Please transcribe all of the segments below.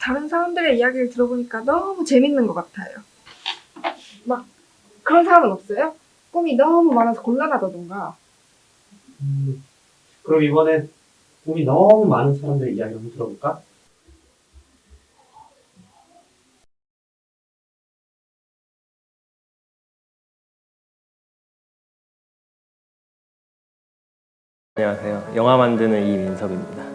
다른 사람들의 이야기를 들어보니까 너무 재밌는 것 같아요. 막 그런 사람은 없어요? 꿈이 너무 많아서 곤란하다던가. 음, 그럼 이번엔 꿈이 너무 많은 사람들의 이야기 한번 들어볼까? 안녕하세요. 영화 만드는 이민섭입니다.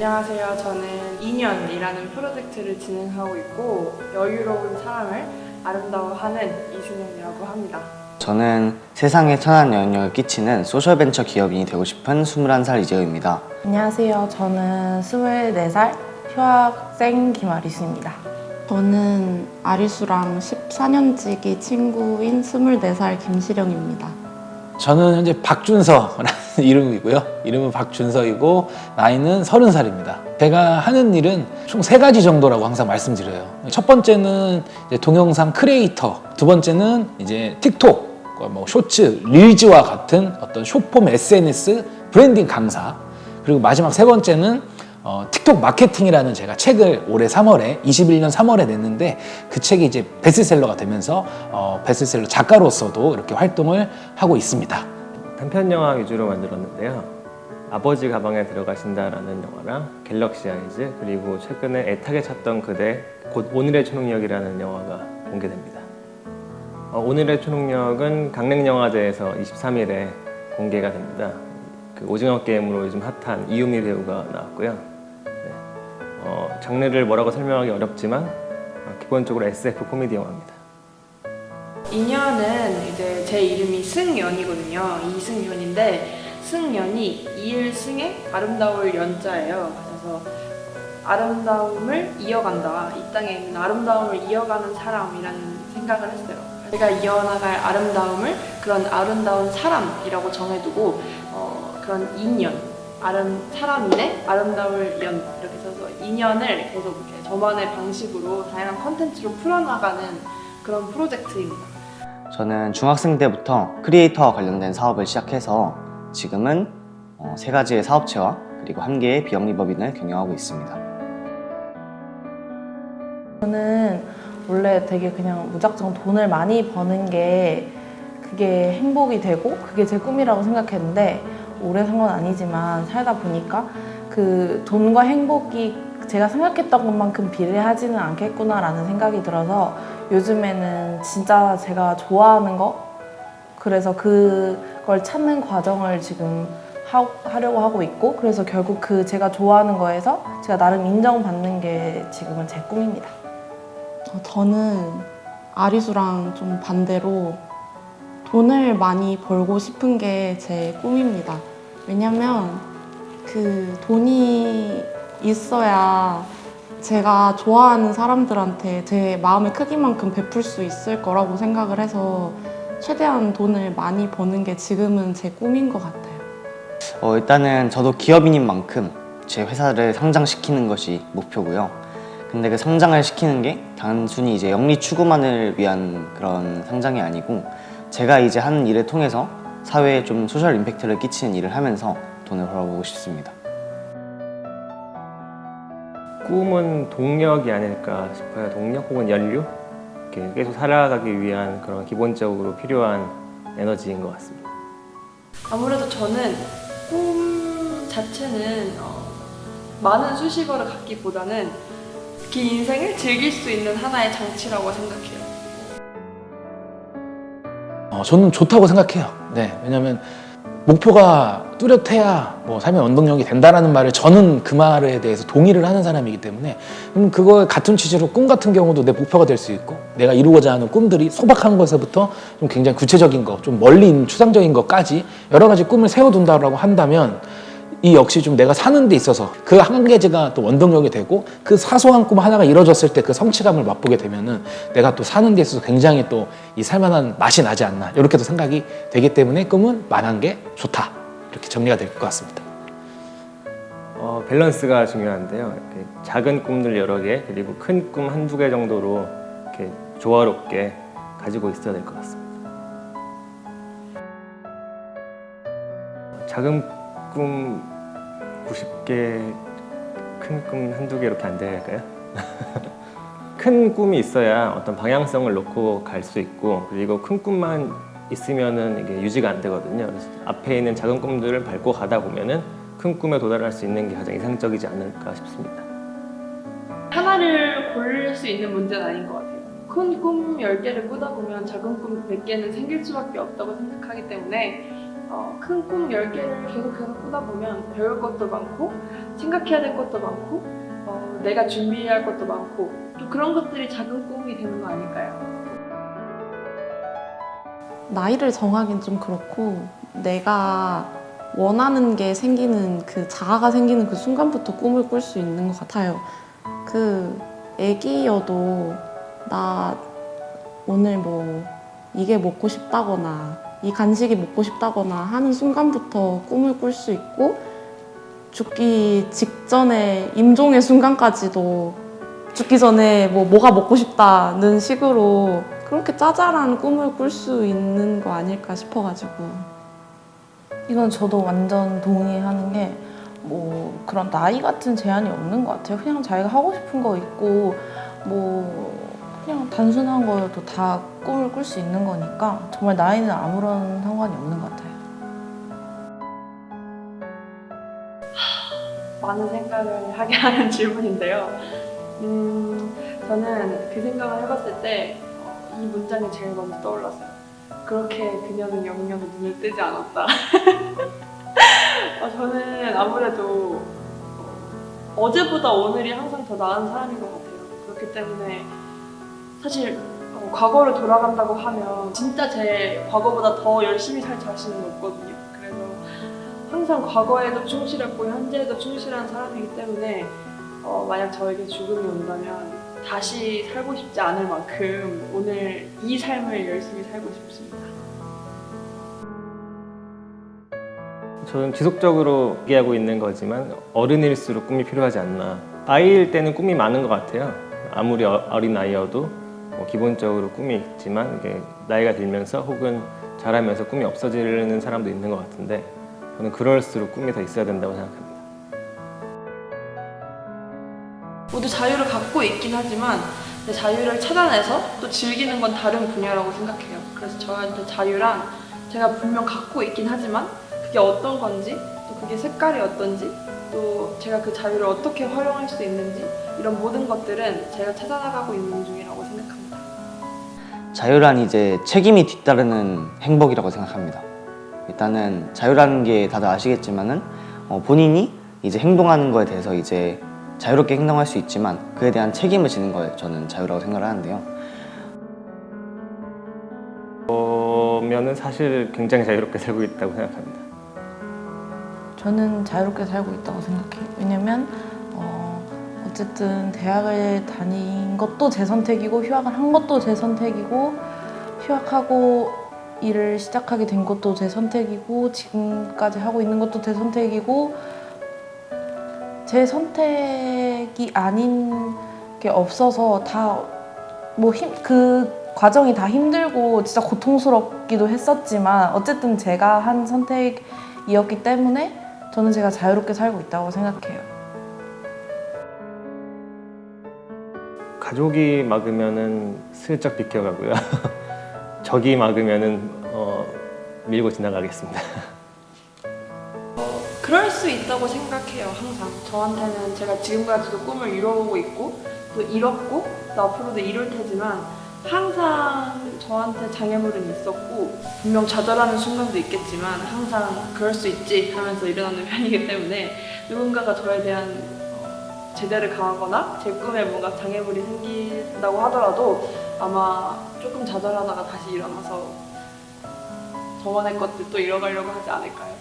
안녕하세요. 저는 2년이라는 프로젝트를 진행하고 있고 여유로운 사람을 아름다워하는 이승현이라고 합니다. 저는 세상에 천한 영향력을 끼치는 소셜벤처 기업인이 되고 싶은 21살 이재우입니다. 안녕하세요. 저는 24살 휴학생 김아리수입니다. 저는 아리수랑 14년지기 친구인 24살 김시령입니다. 저는 현재 박준서라는 이름이고요. 이름은 박준서이고 나이는 30살입니다. 제가 하는 일은 총 세 가지 정도라고 항상 말씀드려요. 첫 번째는 동영상 크리에이터, 두 번째는 이제 틱톡, 뭐 쇼츠, 릴즈와 같은 어떤 쇼폼 SNS 브랜딩 강사, 그리고 마지막 세 번째는 어, 틱톡 마케팅이라는 제가 책을 올해 3월에 21년 3월에 냈는데 그 책이 이제 베스트셀러가 되면서 어, 베스트셀러 작가로서도 이렇게 활동을 하고 있습니다. 단편 영화 위주로 만들었는데요. 아버지 가방에 들어가신다라는 영화랑 갤럭시 아이즈 그리고 최근에 애타게 찾던 그대 곧 오늘의 초능력이라는 영화가 공개됩니다. 어, 오늘의 초능력은 강릉영화제에서 23일에 공개가 됩니다. 그 오징어 게임으로 요즘 핫한 이유미 배우가 나왔고요. 네. 어, 장르를 뭐라고 설명하기 어렵지만 어, 기본적으로 SF 코미디 영화입니다. 인연은 이제 제 이름이 승연이거든요. 이승연인데 승연이 이일승의 아름다울 연자예요. 그래서 아름다움을 이어간다. 이 땅에 있는 아름다움을 이어가는 사람이라는 생각을 했어요. 제가 이어나갈 아름다움을 그런 아름다운 사람이라고 정해두고 어, 그런 인연, 아름 사람인의 아름다울 연 이렇게 써서 인연을 계속 이렇게 저만의 방식으로 다양한 컨텐츠로 풀어나가는 그런 프로젝트입니다. 저는 중학생 때부터 크리에이터와 관련된 사업을 시작해서 지금은 어, 세 가지의 사업체와 그리고 한 개의 비영리법인을 경영하고 있습니다. 저는 원래 되게 그냥 무작정 돈을 많이 버는 게 그게 행복이 되고 그게 제 꿈이라고 생각했는데 오래 산 건 아니지만 살다 보니까 그 돈과 행복이 제가 생각했던 것만큼 비례하지는 않겠구나라는 생각이 들어서 요즘에는 진짜 제가 좋아하는 거 그래서 그걸 찾는 과정을 지금 하, 하려고 하고 있고 그래서 결국 그 제가 좋아하는 거에서 제가 나름 인정받는 게 지금은 제 꿈입니다. 어, 저는 아리수랑 좀 반대로 돈을 많이 벌고 싶은 게 제 꿈입니다. 왜냐면 그 돈이 있어야 제가 좋아하는 사람들한테 제 마음의 크기만큼 베풀 수 있을 거라고 생각을 해서 최대한 돈을 많이 버는 게 지금은 제 꿈인 것 같아요. 어, 일단은 저도 기업인인 만큼 제 회사를 상장시키는 것이 목표고요. 근데 그 상장을 시키는 게 단순히 이제 영리 추구만을 위한 그런 상장이 아니고 제가 이제 하는 일을 통해서 사회에 좀 소셜 임팩트를 끼치는 일을 하면서 돈을 벌어보고 싶습니다. 꿈은 동력이 아닐까 싶어요. 동력 혹은 연료? 이렇게 계속 살아가기 위한 그런 기본적으로 필요한 에너지인 것 같습니다. 아무래도 저는 꿈 자체는 어, 많은 수식어를 갖기보다는 긴 인생을 즐길 수 있는 하나의 장치라고 생각해요. 어, 저는 좋다고 생각해요. 네, 왜냐하면 목표가 뚜렷해야 뭐 삶의 원동력이 된다라는 말을 저는 그 말에 대해서 동의를 하는 사람이기 때문에 그럼 그거 같은 취지로 꿈 같은 경우도 내 목표가 될 수 있고 내가 이루고자 하는 꿈들이 소박한 것에서부터 좀 굉장히 구체적인 것, 좀 멀리 있는 추상적인 것까지 여러 가지 꿈을 세워둔다라고 한다면 이 역시 좀 내가 사는 데 있어서 그한 가지가 또 원동력이 되고 그 사소한 꿈 하나가 이루어졌을 때 그 성취감을 맛보게 되면은 내가 또 사는 데 있어서 굉장히 또 이 살만한 맛이 나지 않나 이렇게도 생각이 되기 때문에 꿈은 많은 게 좋다 이렇게 정리가 될 것 같습니다. 어, 밸런스가 중요한데요. 작은 꿈들 여러 개 그리고 큰 꿈 한두 개 정도로 이렇게 조화롭게 가지고 있어야 될 것 같습니다. 작은 꿈 90개, 큰 꿈 한두 개 이렇게 안 될까요? 큰 꿈이 있어야 어떤 방향성을 놓고 갈 수 있고 그리고 큰 꿈만 있으면은 이게 유지가 안 되거든요. 그래서 앞에 있는 작은 꿈들을 밟고 가다 보면은 큰 꿈에 도달할 수 있는 게 가장 이상적이지 않을까 싶습니다. 하나를 고를 수 있는 문제는 아닌 것 같아요. 큰꿈 10개를 꾸다 보면 작은 꿈 100개는 생길 수밖에 없다고 생각하기 때문에 어, 큰꿈 10개를 계속해서 꾸다 보면 배울 것도 많고 생각해야 될 것도 많고 어, 내가 준비해야 할 것도 많고 또 그런 것들이 작은 꿈이 되는 거 아닐까요? 나이를 정하긴 좀 그렇고 내가 원하는 게 생기는 그 자아가 생기는 그 순간부터 꿈을 꿀 수 있는 것 같아요. 그 애기여도 나 오늘 뭐 이게 먹고 싶다거나 이 간식이 먹고 싶다거나 하는 순간부터 꿈을 꿀 수 있고 죽기 직전에 임종의 순간까지도 죽기 전에 뭐 뭐가 먹고 싶다는 식으로 그렇게 짜잘한 꿈을 꿀 수 있는 거 아닐까 싶어가지고 이건 저도 완전 동의하는 게 뭐 그런 나이 같은 제한이 없는 것 같아요. 그냥 자기가 하고 싶은 거 있고 뭐 그냥 단순한 거여도 다 꿈을 꿀 수 있는 거니까 정말 나이는 아무런 상관이 없는 것 같아요. 많은 생각을 하게 하는 질문인데요. 음, 저는 그 생각을 해봤을 때 이 문장이 제일 먼저 떠올랐어요. 그렇게 그녀는 영영 눈을 뜨지 않았다. 어, 저는 아무래도 어, 어제보다 오늘이 항상 더 나은 사람인 것 같아요. 그렇기 때문에 사실 어, 과거를 돌아간다고 하면 진짜 제 과거보다 더 열심히 살 자신은 없거든요. 그래서 항상 과거에도 충실했고 현재에도 충실한 사람이기 때문에 어, 만약 저에게 죽음이 온다면 다시 살고 싶지 않을 만큼 오늘 이 삶을 열심히 살고 싶습니다. 저는 지속적으로 얘기하고 있는 거지만 어른일수록 꿈이 필요하지 않나. 아이일 때는 꿈이 많은 것 같아요. 아무리 어- 어린 아이여도 뭐 기본적으로 꿈이 있지만 이게 나이가 들면서 혹은 자라면서 꿈이 없어지는 사람도 있는 것 같은데 저는 그럴수록 꿈이 더 있어야 된다고 생각합니다. 모두 자유를 갖고 있긴 하지만 내 자유를 찾아내서 또 즐기는 건 다른 분야라고 생각해요. 그래서 저한테 자유란 제가 분명 갖고 있긴 하지만 그게 어떤 건지 또 그게 색깔이 어떤지 또 제가 그 자유를 어떻게 활용할 수 있는지 이런 모든 것들은 제가 찾아나가고 있는 중이라고 생각합니다. 자유란 이제 책임이 뒤따르는 행복이라고 생각합니다. 일단은 자유라는 게 다들 아시겠지만은 어, 본인이 이제 행동하는 거에 대해서 이제 자유롭게 행동할 수 있지만 그에 대한 책임을 지는 걸 저는 자유라고 생각을 하는데요. 그러면은 사실 굉장히 자유롭게 살고 있다고 생각합니다. 저는 자유롭게 살고 있다고 생각해요. 왜냐면 어, 어쨌든 대학을 다닌 것도 제 선택이고 휴학을 한 것도 제 선택이고 휴학하고 일을 시작하게 된 것도 제 선택이고 지금까지 하고 있는 것도 제 선택이고 제 선택이 아닌 게 없어서 다 뭐 힘 그 과정이 다 힘들고 진짜 고통스럽기도 했었지만 어쨌든 제가 한 선택이었기 때문에 저는 제가 자유롭게 살고 있다고 생각해요. 가족이 막으면은 슬쩍 비켜가고요. 적이 막으면은 어, 밀고 지나가겠습니다. 그럴 수 있다고 생각해요 항상 저한테는 제가 지금까지도 꿈을 이뤄오고 있고 또 이뤘고 또 앞으로도 이룰 테지만 항상 저한테 장애물은 있었고 분명 좌절하는 순간도 있겠지만 항상 그럴 수 있지 하면서 일어나는 편이기 때문에 누군가가 저에 대한 어, 제대를 가하거나 제 꿈에 뭔가 장애물이 생긴다고 하더라도 아마 조금 좌절하다가 다시 일어나서 저번의 것들 또 이뤄가려고 하지 않을까요?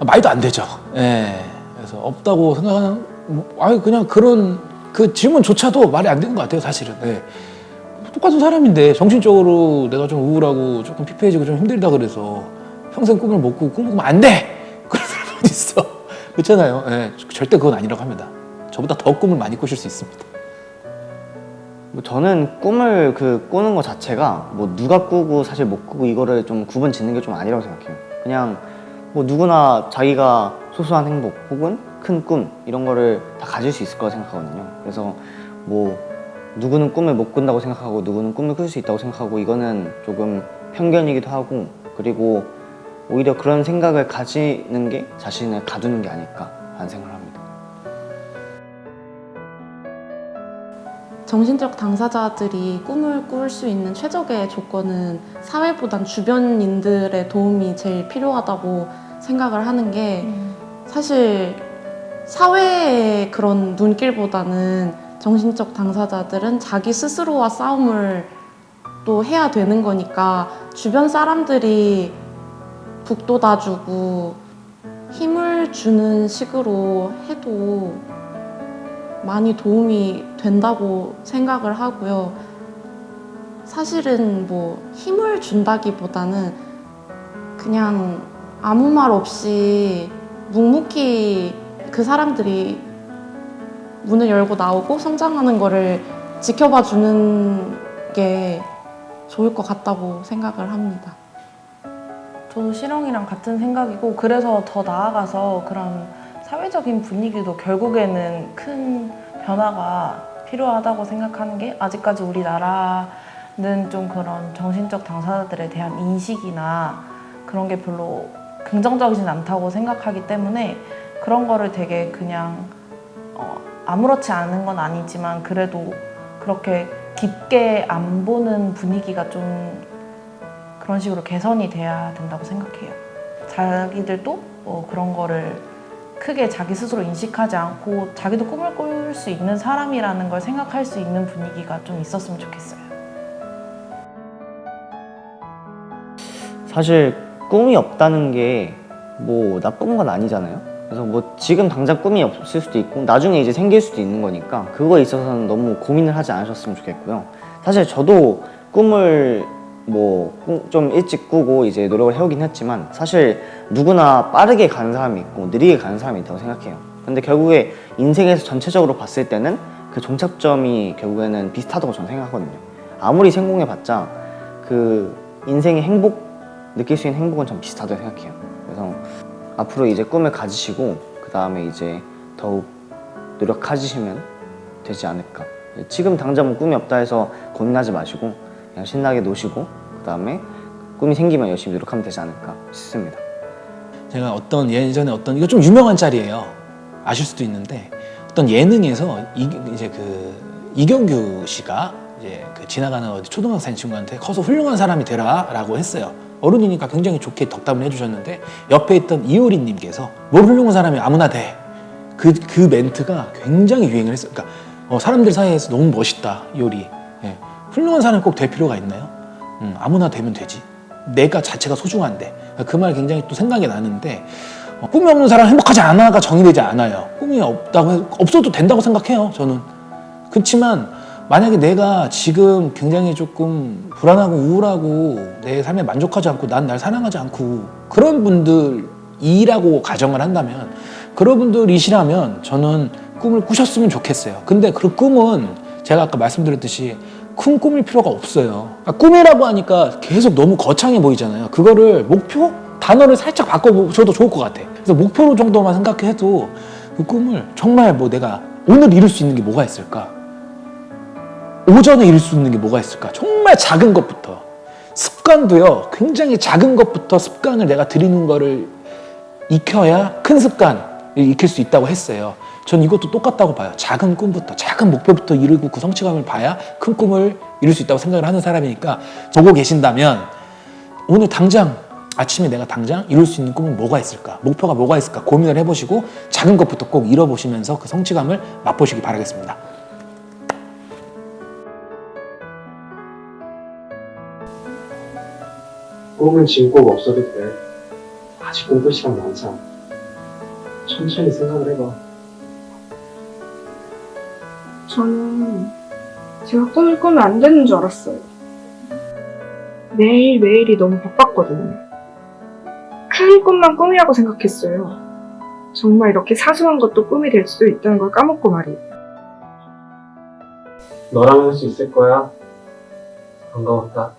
아, 말도 안 되죠. 예. 그래서 없다고 생각하는, 뭐, 아니, 그냥 그런 그 질문조차도 말이 안 되는 것 같아요, 사실은. 예. 똑같은 사람인데 정신적으로 내가 좀 우울하고 조금 피폐해지고 좀 힘들다 그래서 평생 꿈을 못 꾸고 꿈을 꾸면 안 돼! 그런 사람 어디 있어? 그렇잖아요. 예. 절대 그건 아니라고 합니다. 저보다 더 꿈을 많이 꾸실 수 있습니다. 뭐 저는 꿈을 그 꾸는 것 자체가 뭐 누가 꾸고 사실 못 꾸고 이거를 좀 구분 짓는 게 좀 아니라고 생각해요. 그냥 뭐 누구나 자기가 소소한 행복 혹은 큰 꿈 이런 거를 다 가질 수 있을 거라 생각하거든요. 그래서 뭐 누구는 꿈을 못 꾼다고 생각하고 누구는 꿈을 꿀 수 있다고 생각하고 이거는 조금 편견이기도 하고 그리고 오히려 그런 생각을 가지는 게 자신을 가두는 게 아닐까 하는 생각을 합니다. 정신적 당사자들이 꿈을 꿀 수 있는 최적의 조건은 사회보단 주변인들의 도움이 제일 필요하다고 생각을 하는 게 사실 사회의 그런 눈길보다는 정신적 당사자들은 자기 스스로와 싸움을 또 해야 되는 거니까 주변 사람들이 북돋아주고 힘을 주는 식으로 해도 많이 도움이 된다고 생각을 하고요. 사실은 뭐 힘을 준다기보다는 그냥 아무 말 없이 묵묵히 그 사람들이 문을 열고 나오고 성장하는 거를 지켜봐 주는 게 좋을 것 같다고 생각을 합니다. 저도 실영이랑 같은 생각이고 그래서 더 나아가서 그런 사회적인 분위기도 결국에는 큰 변화가 필요하다고 생각하는 게 아직까지 우리나라는 좀 그런 정신적 당사자들에 대한 인식이나 그런 게 별로 긍정적이진 않다고 생각하기 때문에 그런 거를 되게 그냥 어, 아무렇지 않은 건 아니지만 그래도 그렇게 깊게 안 보는 분위기가 좀 그런 식으로 개선이 돼야 된다고 생각해요. 자기들도 뭐 그런 거를 크게 자기 스스로 인식하지 않고 자기도 꿈을 꿀 수 있는 사람이라는 걸 생각할 수 있는 분위기가 좀 있었으면 좋겠어요. 사실 꿈이 없다는 게 뭐 나쁜 건 아니잖아요. 그래서 뭐 지금 당장 꿈이 없을 수도 있고 나중에 이제 생길 수도 있는 거니까 그거에 있어서는 너무 고민을 하지 않으셨으면 좋겠고요. 사실 저도 꿈을 뭐 좀 일찍 꾸고 이제 노력을 해오긴 했지만 사실 누구나 빠르게 가는 사람이 있고 느리게 가는 사람이 있다고 생각해요. 근데 결국에 인생에서 전체적으로 봤을 때는 그 종착점이 결국에는 비슷하다고 저는 생각하거든요. 아무리 성공해봤자 그 인생의 행복 느낄 수 있는 행복은 전 비슷하다고 생각해요. 그래서 앞으로 이제 꿈을 가지시고 그 다음에 이제 더욱 노력하시면 되지 않을까. 지금 당장 뭐 꿈이 없다 해서 고민하지 마시고 그냥 신나게 노시고 그 다음에 꿈이 생기면 열심히 노력하면 되지 않을까 싶습니다. 제가 어떤 예전에 어떤 이거 좀 유명한 짤이에요. 아실 수도 있는데 어떤 예능에서 이, 이제 그 이경규 씨가 이제 그 지나가는 어디 초등학생 친구한테 커서 훌륭한 사람이 되라라고 했어요. 어른이니까 굉장히 좋게 덕담을 해주셨는데 옆에 있던 이효리님께서 뭘 훌륭한 사람이 아무나 돼. 그, 그 멘트가 굉장히 유행을 했어요. 그러니까 어, 사람들 사이에서 너무 멋있다, 이효리. 예. 훌륭한 사람이 꼭 될 필요가 있나요? 음, 아무나 되면 되지. 내가 자체가 소중한데. 그 말 굉장히 또 생각이 나는데 어, 꿈이 없는 사람 행복하지 않아가 정의되지 않아요. 꿈이 없다고 해- 없어도 된다고 생각해요. 저는. 그렇지만 만약에 내가 지금 굉장히 조금 불안하고 우울하고 내 삶에 만족하지 않고 난 날 사랑하지 않고 그런 분들이라고 가정을 한다면 그런 분들이시라면 저는 꿈을 꾸셨으면 좋겠어요. 근데 그 꿈은 제가 아까 말씀드렸듯이 큰 꿈일 필요가 없어요. 그러니까 꿈이라고 하니까 계속 너무 거창해 보이잖아요. 그거를 목표? 단어를 살짝 바꿔보셔도 좋을 것 같아. 그래서 목표 정도만 생각해도 그 꿈을 정말 뭐 내가 오늘 이룰 수 있는 게 뭐가 있을까? 오전에 이룰 수 있는 게 뭐가 있을까? 정말 작은 것부터. 습관도요, 굉장히 작은 것부터 습관을 내가 들이는 거를 익혀야 큰 습관을 익힐 수 있다고 했어요. 전 이것도 똑같다고 봐요. 작은 꿈부터, 작은 목표부터 이루고 그 성취감을 봐야 큰 꿈을 이룰 수 있다고 생각을 하는 사람이니까 보고 계신다면 오늘 당장 아침에 내가 당장 이룰 수 있는 꿈은 뭐가 있을까? 목표가 뭐가 있을까? 고민을 해보시고 작은 것부터 꼭 이뤄보시면서 그 성취감을 맛보시기 바라겠습니다. 꿈은 지금 꼭 없어도 돼. 아직 꿈꿀 시간 많잖아. 천천히 생각을 해봐. 저는 제가 꿈을 꾸면 안 되는 줄 알았어요. 매일매일이 너무 바빴거든요. 큰 꿈만 꿈이라고 생각했어요. 정말 이렇게 사소한 것도 꿈이 될 수도 있다는 걸 까먹고 말이에요. 너라면 할수 있을 거야. 반가웠다.